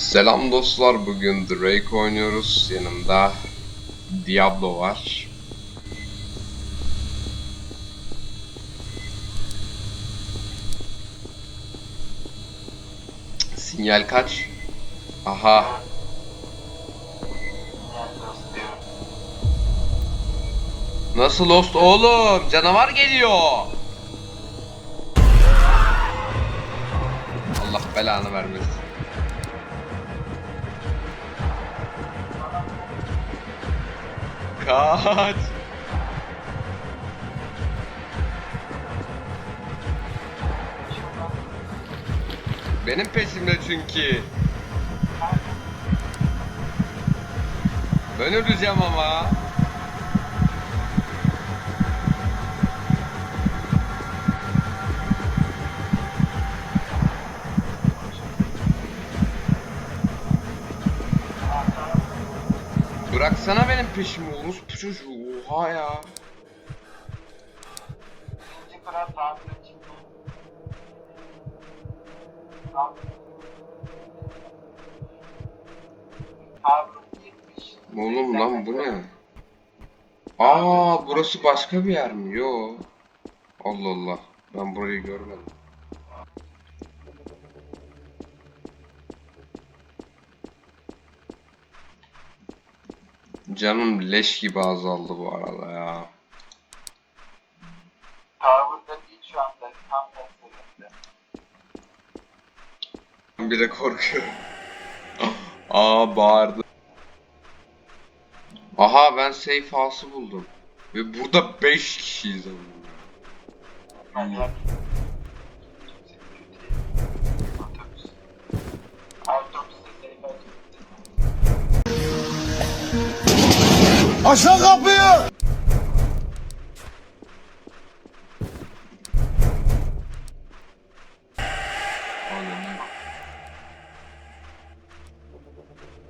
Selam dostlar, bugün Drake oynuyoruz. Yanımda Diablo var. Sinyal kaç? Aha. Nasıl Lost oğlum? Canavar geliyor. Allah belanı vermesin. Kaç. Benim peşimde çünkü. Ben öleceğim ama. Bıraksana benim peşimi orospu çocuğu. Oha ya. Kral gitmiş. Oğlum lan bu ne? Aa burası başka bir yer mi? Yo. Allah Allah. Ben burayı görmedim. Canım leş gibi azaldı bu arada ya. Harvard'da değil şu anda. Tam tersinde. Bir de korkuyorum. Aa bağırdı. Aha ben safe house'u buldum. Ve burada 5 kişiyiz ama. Aşağı kapıyı!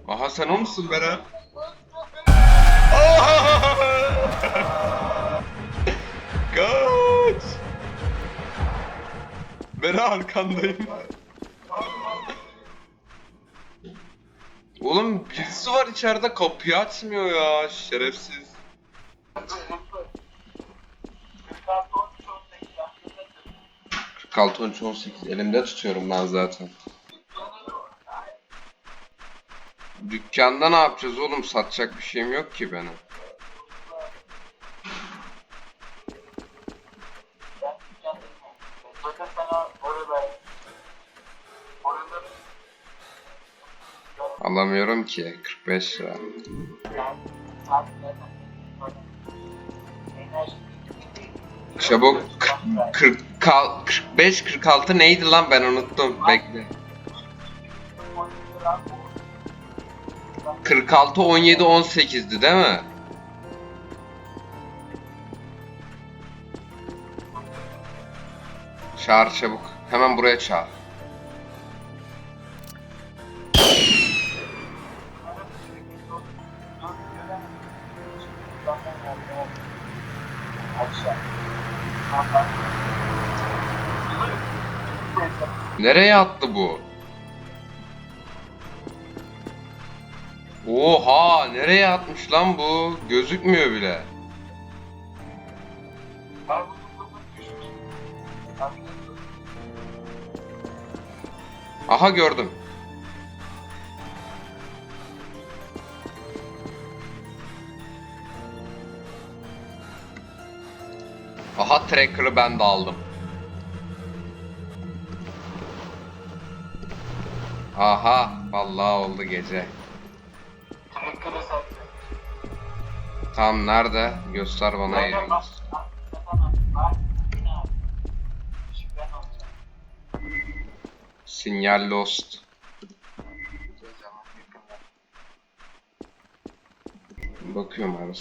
Aha sen o musun Beren? Kaç! Beren arkandayım. Oğlum birisi var içeride kapıyı açmıyor ya şerefsiz. 46 13 18 elimde tutuyorum ben zaten. Dükkanda ne yapacağız oğlum? Satacak bir şeyim yok ki benim. Alamıyorum ki 45 lira. Çabuk 40 45 46 neydi lan ben unuttum. Bekle. 46 17 18'di değil mi? Çağır çabuk. Hemen buraya çağır. Nereye attı bu? Oha nereye atmış lan bu? Gözükmüyor bile. Aha gördüm. Aha tracker'ı ben de aldım. Aha vallahi oldu gece. Tam nerede? Göster bana yerini. Sinyal lost. Bakıyorum ara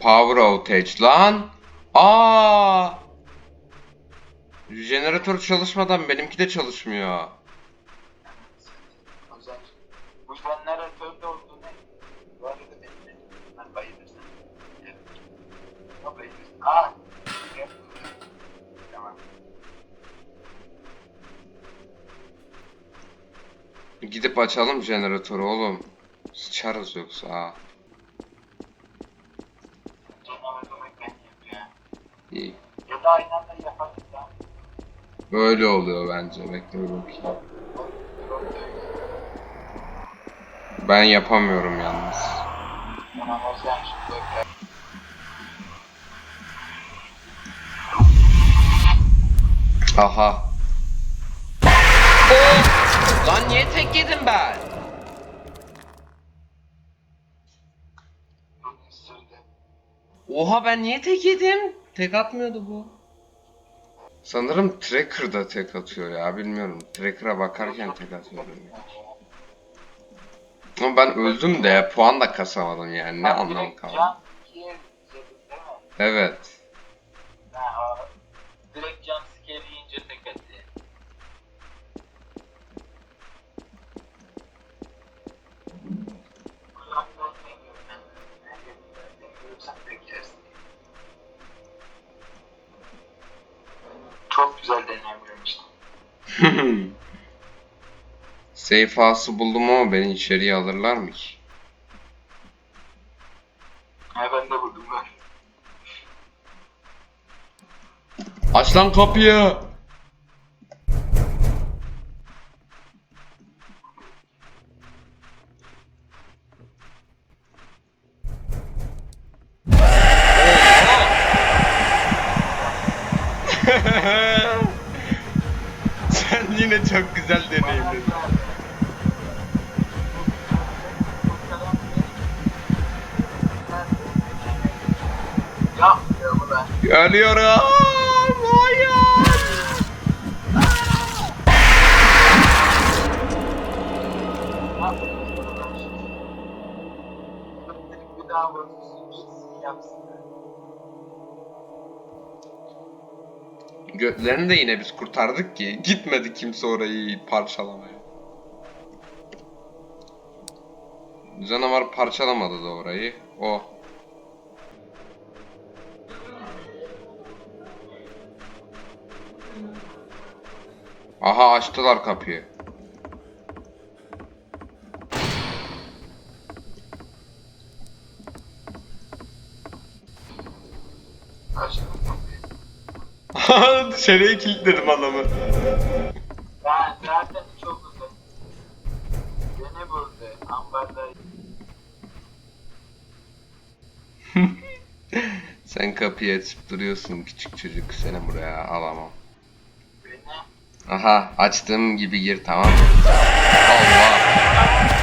Power outage lan. Aa! Jeneratör çalışmadan benimki de çalışmıyor. Bu Gidip açalım jeneratörü oğlum. Sıçarız yoksa ha. Böyle oluyor bence. Bekle bakayım. Ben yapamıyorum yalnız. Aha. Oh! Lan niye tek yedim ben? Oha ben niye tek yedim? Tek atmıyordu bu. Sanırım Tracker da tek atıyor ya bilmiyorum. Tracker'a bakarken tek atıyorum. ya. Ama ben öldüm de puan da kasamadım yani ne anlamı kaldı. Evet. Çok güzel deneyimlemiştim. Safe house'ı buldum ama beni içeriye alırlar mı ki? Ha ben de buldum ben. Aç lan kapıyı. Sen yine çok güzel deneyimledin. Ya ya bu ben. Ölüyorum. Hayır. Bir daha bakıyorsun. Yapsın. Götlerini de yine biz kurtardık ki. Gitmedi kimse orayı parçalamaya. Canavar parçalamadı da orayı. O. Aha açtılar kapıyı. Dışarıya kilitledim adamı. Ben zaten çok uzak. Beni buldu. Ambarda Sen kapıyı açıp duruyorsun küçük çocuk. Seni buraya alamam. beni Aha açtığım gibi gir tamam mı? Allah.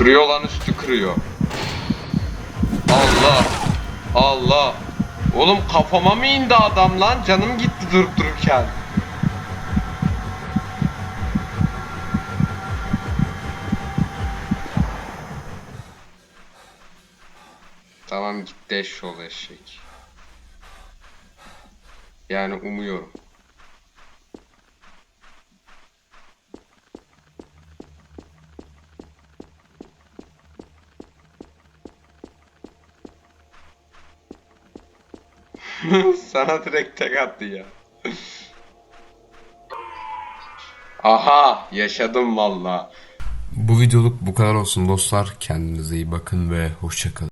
Kırıyor lan üstü kırıyor. Allah. Allah. Oğlum kafama mı indi adam lan? Canım gitti durup dururken. Tamam gitti eşşoğlu eşek. Yani umuyorum. Sana direkt tek attı ya. Aha yaşadım valla. Bu videoluk bu kadar olsun dostlar. Kendinize iyi bakın ve hoşçakalın.